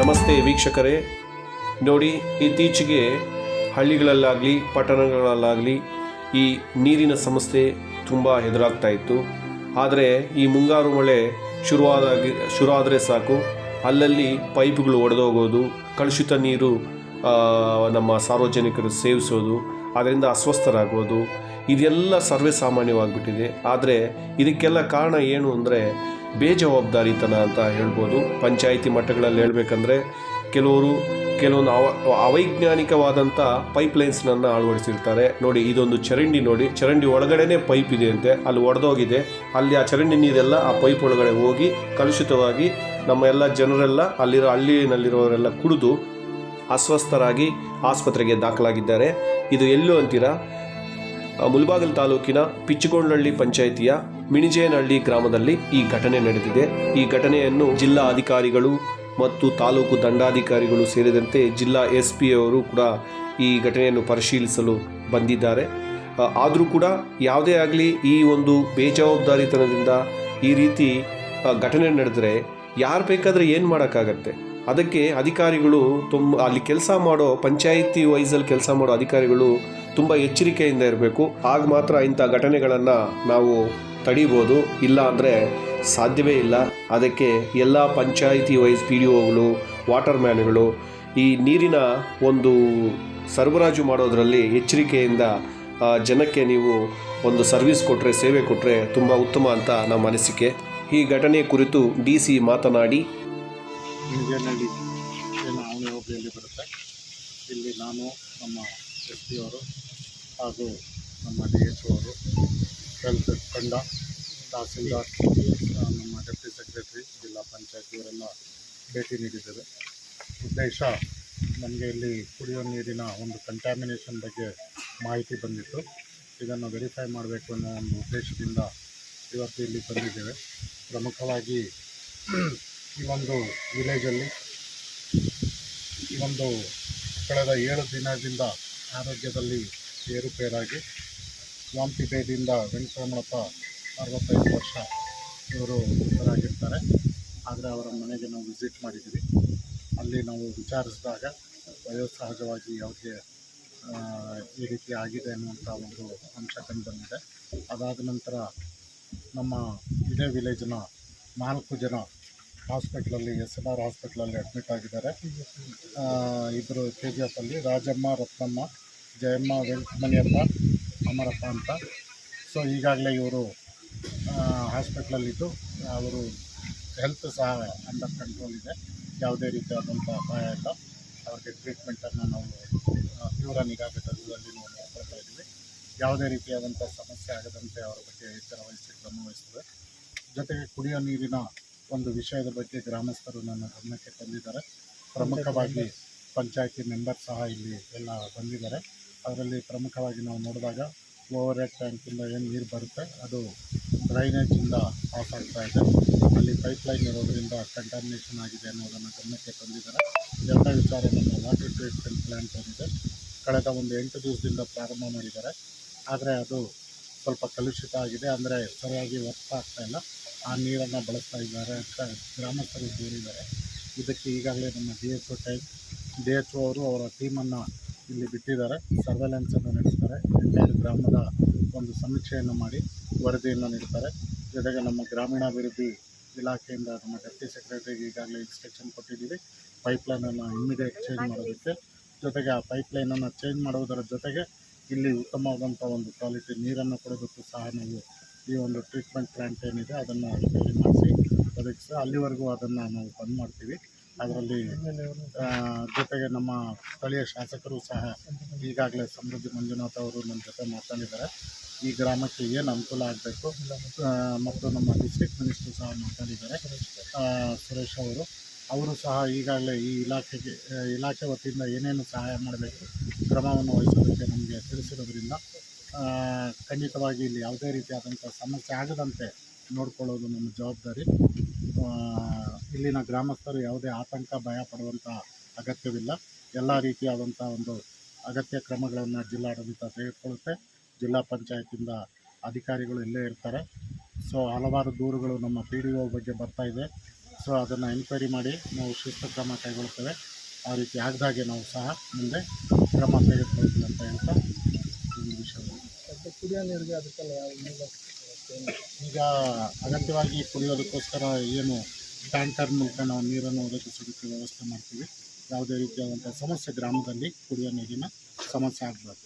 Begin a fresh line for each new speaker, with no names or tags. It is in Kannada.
ನಮಸ್ತೆ ವೀಕ್ಷಕರೇ. ನೋಡಿ, ಇತ್ತೀಚೆಗೆ ಹಳ್ಳಿಗಳಲ್ಲಾಗಲಿ, ಪಟ್ಟಣಗಳಲ್ಲಾಗಲಿ ಈ ನೀರಿನ ಸಮಸ್ಯೆ ತುಂಬ ಎದುರಾಗ್ತಾ ಇತ್ತು. ಆದರೆ ಈ ಮುಂಗಾರು ಮಳೆ ಶುರುವಾದಾಗಿ, ಶುರುವಾದರೆ ಸಾಕು. ಅಲ್ಲಲ್ಲಿ ಪೈಪ್ಗಳು ಒಡೆದೋಗೋದು, ಕಲುಷಿತ ನೀರು ನಮ್ಮ ಸಾರ್ವಜನಿಕರು ಸೇವಿಸೋದು, ಅದರಿಂದ ಅಸ್ವಸ್ಥರಾಗೋದು, ಇದೆಲ್ಲ ಸರ್ವೇ ಸಾಮಾನ್ಯವಾಗಿಬಿಟ್ಟಿದೆ. ಆದರೆ ಇದಕ್ಕೆಲ್ಲ ಕಾರಣ ಏನು ಅಂದರೆ ಬೇಜವಾಬ್ದಾರಿತನ ಅಂತ ಹೇಳ್ಬೋದು. ಪಂಚಾಯಿತಿ ಮಟ್ಟಗಳಲ್ಲಿ ಹೇಳಬೇಕಂದ್ರೆ ಕೆಲವರು ಕೆಲವೊಂದು ಅವ ಅವೈಜ್ಞಾನಿಕವಾದಂಥ ಪೈಪ್ಲೈನ್ಸ್ನನ್ನು ಅಳವಡಿಸಿರ್ತಾರೆ. ನೋಡಿ, ಇದೊಂದು ಚರಂಡಿ ನೋಡಿ, ಚರಂಡಿ ಒಳಗಡೆನೇ ಪೈಪ್ ಇದೆ ಅಂತೆ. ಅಲ್ಲಿ ಒಡೆದೋಗಿದೆ. ಅಲ್ಲಿ ಆ ಚರಂಡಿ ನೀರೆಲ್ಲ ಆ ಪೈಪ್ ಒಳಗಡೆ ಹೋಗಿ ಕಲುಷಿತವಾಗಿ ನಮ್ಮ ಎಲ್ಲ ಜನರೆಲ್ಲ ಅಲ್ಲಿರೋ ಹಳ್ಳಿನಲ್ಲಿರೋರೆಲ್ಲ ಕುಡಿದು ಅಸ್ವಸ್ಥರಾಗಿ ಆಸ್ಪತ್ರೆಗೆ ದಾಖಲಾಗಿದ್ದಾರೆ. ಇದು ಎಲ್ಲೂ ಅಂತೀರಾ? ಮುಲ್ಬಾಗಲ್ ತಾಲೂಕಿನ ಪಿಚ್ಚುಗೊಂಡಳ್ಳಿ ಪಂಚಾಯಿತಿಯ ಮಿಣಿಜೇನಹಳ್ಳಿ ಗ್ರಾಮದಲ್ಲಿ ಈ ಘಟನೆ ನಡೆದಿದೆ. ಈ ಘಟನೆಯನ್ನು ಜಿಲ್ಲಾ ಅಧಿಕಾರಿಗಳು ಮತ್ತು ತಾಲೂಕು ದಂಡಾಧಿಕಾರಿಗಳು ಸೇರಿದಂತೆ ಜಿಲ್ಲಾ ಎಸ್ ಪಿ ಅವರು ಕೂಡ ಈ ಘಟನೆಯನ್ನು ಪರಿಶೀಲಿಸಲು ಬಂದಿದ್ದಾರೆ. ಆದರೂ ಕೂಡ ಯಾವುದೇ ಆಗಲಿ ಈ ಒಂದು ಬೇಜವಾಬ್ದಾರಿತನದಿಂದ ಈ ರೀತಿ ಘಟನೆ ನಡೆದರೆ ಯಾರು ಬೇಕಾದರೆ ಏನು ಮಾಡೋಕ್ಕಾಗತ್ತೆ? ಅದಕ್ಕೆ ಅಧಿಕಾರಿಗಳು ತುಂಬ ಅಲ್ಲಿ ಕೆಲಸ ಮಾಡೋ ಪಂಚಾಯಿತಿ ವೈಸಲ್ಲಿ ಕೆಲಸ ಮಾಡೋ ಅಧಿಕಾರಿಗಳು ತುಂಬ ಎಚ್ಚರಿಕೆಯಿಂದ ಇರಬೇಕು. ಆಗ ಮಾತ್ರ ಇಂಥ ಘಟನೆಗಳನ್ನು ನಾವು ತಡಿಬೋದು. ಇಲ್ಲ ಅಂದರೆ ಸಾಧ್ಯವೇ ಇಲ್ಲ. ಅದಕ್ಕೆ ಎಲ್ಲ ಪಂಚಾಯಿತಿ ವೈಸ್ ಪಿ ಡಿ ಒಗಳು ವಾಟರ್ ಮ್ಯಾನ್ಗಳು ಈ ನೀರಿನ ಒಂದು ಸರಬರಾಜು ಮಾಡೋದರಲ್ಲಿ ಎಚ್ಚರಿಕೆಯಿಂದ ಜನಕ್ಕೆ ನೀವು ಒಂದು ಸರ್ವಿಸ್ ಕೊಟ್ಟರೆ ಸೇವೆ ಕೊಟ್ಟರೆ ತುಂಬ ಉತ್ತಮ ಅಂತ ನಮ್ಮ ಅನಿಸಿಕೆ. ಈ ಘಟನೆ ಕುರಿತು ಡಿ ಸಿ ಮಾತನಾಡಿ.
ಇಲ್ಲಿ ನಾನು ನಮ್ಮ ಅವರು ಹಾಗೂ ನಮ್ಮ ಡಿ ಎಚ್ ಅವರು ಹೆಲ್ತ್ ತಂಡ ತಹಸೀಲ್ದಾರ್ ನಮ್ಮ ಡೆಪ್ಟಿ ಸೆಕ್ರೆಟರಿ ಜಿಲ್ಲಾ ಪಂಚಾಯತ್ ಭೇಟಿ ನೀಡಿದ್ದೇವೆ. ಉದ್ದೇಶ ನಮಗೆ ಇಲ್ಲಿ ಕುಡಿಯೋ ನೀರಿನ ಒಂದು ಕಂಟ್ಯಾಮಿನೇಷನ್ ಬಗ್ಗೆ ಮಾಹಿತಿ ಬಂದಿತ್ತು. ಇದನ್ನು ವೆರಿಫೈ ಮಾಡಬೇಕು ಅನ್ನೋ ಒಂದು ಉದ್ದೇಶದಿಂದ ಇವತ್ತು ಇಲ್ಲಿ ಬಂದಿದ್ದೇವೆ. ಪ್ರಮುಖವಾಗಿ ಈ ಒಂದು ವಿಲೇಜಲ್ಲಿ ಈ ಒಂದು ಕಳೆದ ಏಳು ದಿನದಿಂದ ಆರೋಗ್ಯದಲ್ಲಿ ಏರುಪೇರಾಗಿ ವಾಂತಿ ಭೇದಿಯಿಂದ ವೆಂಕಟರಮಣಪ್ಪ ಅರವತ್ತೈದು ವರ್ಷ ಇವರು ಮೃತರಾಗಿರ್ತಾರೆ ಆದರೆ ಅವರ ಮನೆಗೆ ನಾವು ವಿಸಿಟ್ ಮಾಡಿದ್ದೀವಿ. ಅಲ್ಲಿ ನಾವು ವಿಚಾರಿಸಿದಾಗ ವಯೋಸಹಜವಾಗಿ ಅವ್ರಿಗೆ ಈ ರೀತಿ ಆಗಿದೆ ಅನ್ನುವಂಥ ಒಂದು ಅಂಶ ಕಂಡುಬಂದಿದೆ ಅದಾದ ನಂತರ ನಮ್ಮ ಇದೇ ವಿಲೇಜ್ನ ನಾಲ್ಕು ಜನ ಹಾಸ್ಪಿಟ್ಲಲ್ಲಿ, ಎಸ್ ಎನ್ ಆರ್ ಹಾಸ್ಪಿಟ್ಲಲ್ಲಿ ಅಡ್ಮಿಟ್ ಆಗಿದ್ದಾರೆ. ಇಬ್ಬರು ಕೆ ಜಿ ಎಫಲ್ಲಿ ರಾಜಮ್ಮ, ರತ್ನಮ್ಮ, ಜಯಮ್ಮ, ವೆಂಕಟಮಣಿಯಪ್ಪ, ಅಮರಪ್ಪ ಅಂತ. ಸೊ ಈಗಾಗಲೇ ಇವರು ಹಾಸ್ಪಿಟ್ಲಲ್ಲಿದ್ದು ಅವರು ಹೆಲ್ತ್ ಸಹ ಅಂಡರ್ ಕಂಟ್ರೋಲ್ ಇದೆ. ಯಾವುದೇ ರೀತಿಯಾದಂಥ ಅಪಾಯ ಇಲ್ಲ. ಅವ್ರಿಗೆ ಟ್ರೀಟ್ಮೆಂಟನ್ನು ನಾವು ತೀವ್ರ ನಿಗಾ ಘಟಕದಲ್ಲಿ ನಾವು ನೋಡ್ಕೊಳ್ತಾ ಇದ್ದೀವಿ. ಯಾವುದೇ ರೀತಿಯಾದಂಥ ಸಮಸ್ಯೆ ಆಗದಂತೆ ಅವರ ಬಗ್ಗೆ ಎಚ್ಚರ ವಹಿಸಿ ಕ್ರಮ ವಹಿಸ್ತದೆ. ಜೊತೆಗೆ ಕುಡಿಯೋ ನೀರಿನ ಒಂದು ವಿಷಯದ ಬಗ್ಗೆ ಗ್ರಾಮಸ್ಥರು ನನ್ನ ಗಮನಕ್ಕೆ ತಂದಿದ್ದಾರೆ. ಪ್ರಮುಖವಾಗಿ ಪಂಚಾಯತಿ ಮೆಂಬರ್ ಸಹ ಇಲ್ಲಿ ಎಲ್ಲ ಬಂದಿದ್ದಾರೆ. ಅದರಲ್ಲಿ ಪ್ರಮುಖವಾಗಿ ನಾವು ನೋಡಿದಾಗ ಓವರ್ ಹೆಡ್ ಟ್ಯಾಂಕಿಂದ ಏನು ನೀರು ಬರುತ್ತೆ, ಅದು ಡ್ರೈನೇಜಿಂದ ಪಾಸ್ ಆಗ್ತಾ ಇದೆ. ಅಲ್ಲಿ ಪೈಪ್ಲೈನ್ ಇರೋದರಿಂದ ಕಂಟಾಮಿನೇಷನ್ ಆಗಿದೆ ಅನ್ನೋದನ್ನು ಗಮನಕ್ಕೆ ತಂದಿದ್ದಾರೆ. ಎಲ್ಲ ವಿಚಾರ ನಮ್ಮ ವಾಟರ್ ಟ್ರೀಟ್ಮೆಂಟ್ ಪ್ಲ್ಯಾಂಟ್ ಏನಿದೆ ಕಳೆದ ಒಂದು ಎಂಟು ದಿವಸದಿಂದ ಪ್ರಾರಂಭ ಮಾಡಿದ್ದಾರೆ. ಆದರೆ ಅದು ಸ್ವಲ್ಪ ಕಲುಷಿತ ಆಗಿದೆ. ಅಂದರೆ ಸರಿಯಾಗಿ ವರ್ಕ್ ಆಗ್ತಾ ಇಲ್ಲ. ಆ ನೀರನ್ನು ಬಳಸ್ತಾ ಇದ್ದಾರೆ ಅಂತ ಗ್ರಾಮಸ್ಥರು ದೂರಿದ್ದಾರೆ. ಇದಕ್ಕೆ ಈಗಾಗಲೇ ನಮ್ಮ D H O time D H O ಅವರು ಅವರ ಟೀಮನ್ನು ಇಲ್ಲಿ ಬಿಟ್ಟಿದ್ದಾರೆ. ಸರ್ವೆಲೆನ್ಸನ್ನು ನಡೆಸ್ತಾರೆ. ಎಂಟೈರ್ ಗ್ರಾಮದ ಒಂದು ಸಮೀಕ್ಷೆಯನ್ನು ಮಾಡಿ ವರದಿಯನ್ನು ನೀಡ್ತಾರೆ. ಜೊತೆಗೆ ನಮ್ಮ ಗ್ರಾಮೀಣಾಭಿವೃದ್ಧಿ ಇಲಾಖೆಯಿಂದ ನಮ್ಮ ಡೆಪ್ಟಿ ಸೆಕ್ರೆಟರಿಗೆ ಈಗಾಗಲೇ ಇನ್ಸ್ಟ್ರಕ್ಷನ್ ಕೊಟ್ಟಿದ್ದೀವಿ. ಪೈಪ್ಲೈನನ್ನು ಇಮ್ಮಿಡಿಯೇಟ್ ಚೇಂಜ್ ಮಾಡೋದಕ್ಕೆ. ಜೊತೆಗೆ ಆ ಪೈಪ್ಲೈನನ್ನು ಚೇಂಜ್ ಮಾಡುವುದರ ಜೊತೆಗೆ ಇಲ್ಲಿ ಉತ್ತಮವಾದಂಥ ಒಂದು ಕ್ವಾಲಿಟಿ ನೀರನ್ನು ಕೊಡೋದಕ್ಕೂ ಸಹ ನಾವು ಈ ಒಂದು ಟ್ರೀಟ್ಮೆಂಟ್ ಪ್ಲಾಂಟ್ ಏನಿದೆ, ಅದನ್ನು ರಿಪೇರಿ ಮಾಡಿಸಿ ಒದಗಿಸಿ ಅಲ್ಲಿವರೆಗೂ ಅದನ್ನು ನಾವು ಬಂದ್ ಮಾಡ್ತೀವಿ. ಅದರಲ್ಲಿ ಜೊತೆಗೆ ನಮ್ಮ ಸ್ಥಳೀಯ ಶಾಸಕರು ಸಹ ಈಗಾಗಲೇ ಸಮೃದ್ಧಿ ಮಂಜುನಾಥ್ ಅವರು ನಮ್ಮ ಜೊತೆ ಮಾತಾಡಿದ್ದಾರೆ. ಈ ಗ್ರಾಮಕ್ಕೆ ಏನು ಅನುಕೂಲ ಆಗಬೇಕು ಮತ್ತು ನಮ್ಮ ಡಿಸ್ಟ್ರಿಕ್ಟ್ ಮಿನಿಸ್ಟರ್ ಸಹ ಮಾತಾಡಿದ್ದಾರೆ. ಸುರೇಶ್ ಅವರು ಅವರು ಸಹ ಈಗಾಗಲೇ ಈ ಇಲಾಖೆಗೆ ಇಲಾಖೆ ವತಿಯಿಂದ ಏನೇನು ಸಹಾಯ ಮಾಡಬೇಕು, ಕ್ರಮವನ್ನು ವಹಿಸೋದಕ್ಕೆ ನಮಗೆ ತಿಳಿಸಿರೋದ್ರಿಂದ ಖಂಡಿತವಾಗಿ ಇಲ್ಲಿ ಯಾವುದೇ ರೀತಿಯಾದಂಥ ಸಮಸ್ಯೆ ಆಗದಂತೆ ನೋಡಿಕೊಳ್ಳೋದು ನಮ್ಮ ಜವಾಬ್ದಾರಿ. ಇಲ್ಲಿನ ಗ್ರಾಮಸ್ಥರು ಯಾವುದೇ ಆತಂಕ, ಭಯ ಪಡುವಂಥ ಅಗತ್ಯವಿಲ್ಲ. ಎಲ್ಲ ರೀತಿಯಾದಂಥ ಒಂದು ಅಗತ್ಯ ಕ್ರಮಗಳನ್ನು ಜಿಲ್ಲಾಡಳಿತ ತೆಗೆದುಕೊಳ್ಳುತ್ತೆ. ಜಿಲ್ಲಾ ಪಂಚಾಯತಿಂದ ಅಧಿಕಾರಿಗಳು ಇಲ್ಲೇ ಇರ್ತಾರೆ. ಸೊ, ಹಲವಾರು ದೂರುಗಳು ನಮ್ಮ ಪಿ ಡಿ ಒ ಬಗ್ಗೆ ಬರ್ತಾ ಇದೆ. ಸೊ ಅದನ್ನು ಎನ್ಕ್ವೈರಿ ಮಾಡಿ ನಾವು ಶಿಸ್ತು ಕ್ರಮ ಕೈಗೊಳ್ತೇವೆ ಆ ರೀತಿ ಆಗದಾಗೆ ನಾವು ಸಹ ಮುಂದೆ ಕ್ರಮ ತೆಗೆದುಕೊಳ್ತೀವಿ ಅಂತ ಹೇಳ್ತಾ ಒಂದು ವಿಷಯ
ಕುಡಿಯೋ ನೀರಿಗೆ ಅದಕ್ಕೆಲ್ಲ
ಈಗ ಅಗತ್ಯವಾಗಿ ಕುಡಿಯೋದಕ್ಕೋಸ್ಕರ ಏನು ಟ್ಯಾಂಕರ್ ಮೂಲಕ ನಾವು ನೀರನ್ನು ಒದಗಿಸೋದಕ್ಕೆ ವ್ಯವಸ್ಥೆ ಮಾಡ್ತೀವಿ. ಯಾವುದೇ ರೀತಿಯಾದಂಥ ಸಮಸ್ಯೆ ಗ್ರಾಮದಲ್ಲಿ ಕುಡಿಯೋ ನೀರಿನ ಸಮಸ್ಯೆ ಆಗಬಾರ್ದು.